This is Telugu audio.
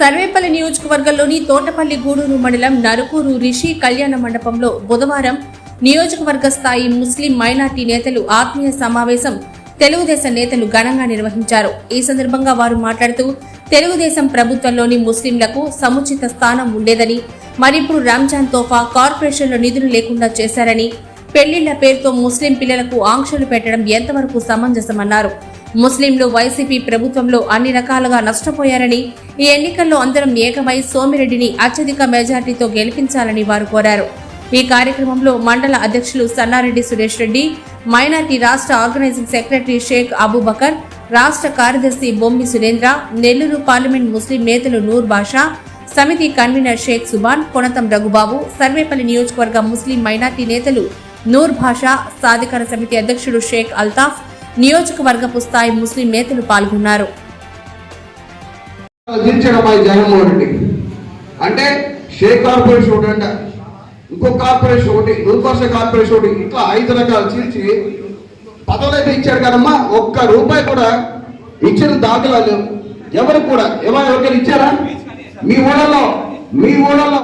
సర్వేపల్లి నియోజకవర్గంలోని తోటపల్లి గూడూరు మండలం నరుకూరు రిషి కళ్యాణ మండపంలో బుధవారం నియోజకవర్గ స్థాయి ముస్లిం మైనార్టీ నేతలు ఆత్మీయ సమావేశం తెలుగుదేశం నేతలు ఘనంగా నిర్వహించారు. ఈ సందర్భంగా వారు మాట్లాడుతూ తెలుగుదేశం ప్రభుత్వంలోని ముస్లింలకు సముచిత స్థానం ఉండేదని మరిప్పుడు రంజాన్ తోఫా కార్పొరేషన్లో నిధులు లేకుండా చేశారని పెళ్ళిళ్ళ పేరుతో ముస్లిం పిల్లలకు ఆంక్షలు పెట్టడం ఎంతవరకు సమంజసమన్నారు. ముస్లింలు వైసీపీ ప్రభుత్వంలో అన్ని రకాలుగా నష్టపోయారని ఈ ఎన్నికల్లో అందరం ఏకమై సోమిరెడ్డిని అత్యధిక మెజార్టీతో గెలిపించాలని వారు కోరారు. ఈ కార్యక్రమంలో మండల అధ్యక్షులు సన్నారెడ్డి సురేష్ రెడ్డి మైనార్టీ రాష్ట్ర ఆర్గనైజింగ్ సెక్రటరీ షేక్ అబూబకర్ రాష్ట్ర కార్యదర్శి బొమ్మి సురేంద్ర నెల్లూరు పార్లమెంట్ ముస్లిం నేతలు నూర్ బాషా సమితి కన్వీనర్ షేక్ సుబాన్ కొనతం రఘుబాబు సర్వేపల్లి నియోజకవర్గ ముస్లిం మైనార్టీ నేతలు నూర్ భాషా సాధికార సమితి అధ్యక్షుడు షేక్ అల్తాఫ్ నియోజకవర్గపు స్థాయి ముస్లిం నేతలు పాల్గొన్నారు. అంటే షేక్ కార్పొరేషన్ ఒకటి అంట. ఇంకో కార్పొరేషన్ ఒకటి నూరుపర్ష కార్పొరేషన్ ఒకటి. ఇట్లా ఐదు రకాలు చీల్చి పదవులు అయితే ఇచ్చాడు కదమ్మా. ఒక్క రూపాయి కూడా ఇచ్చిన దాఖలాలు ఎవరు కూడా ఎవరు ఎవరికైనా ఇచ్చారా? మీ ఊళ్ళలో మీ ఊళ్ళలో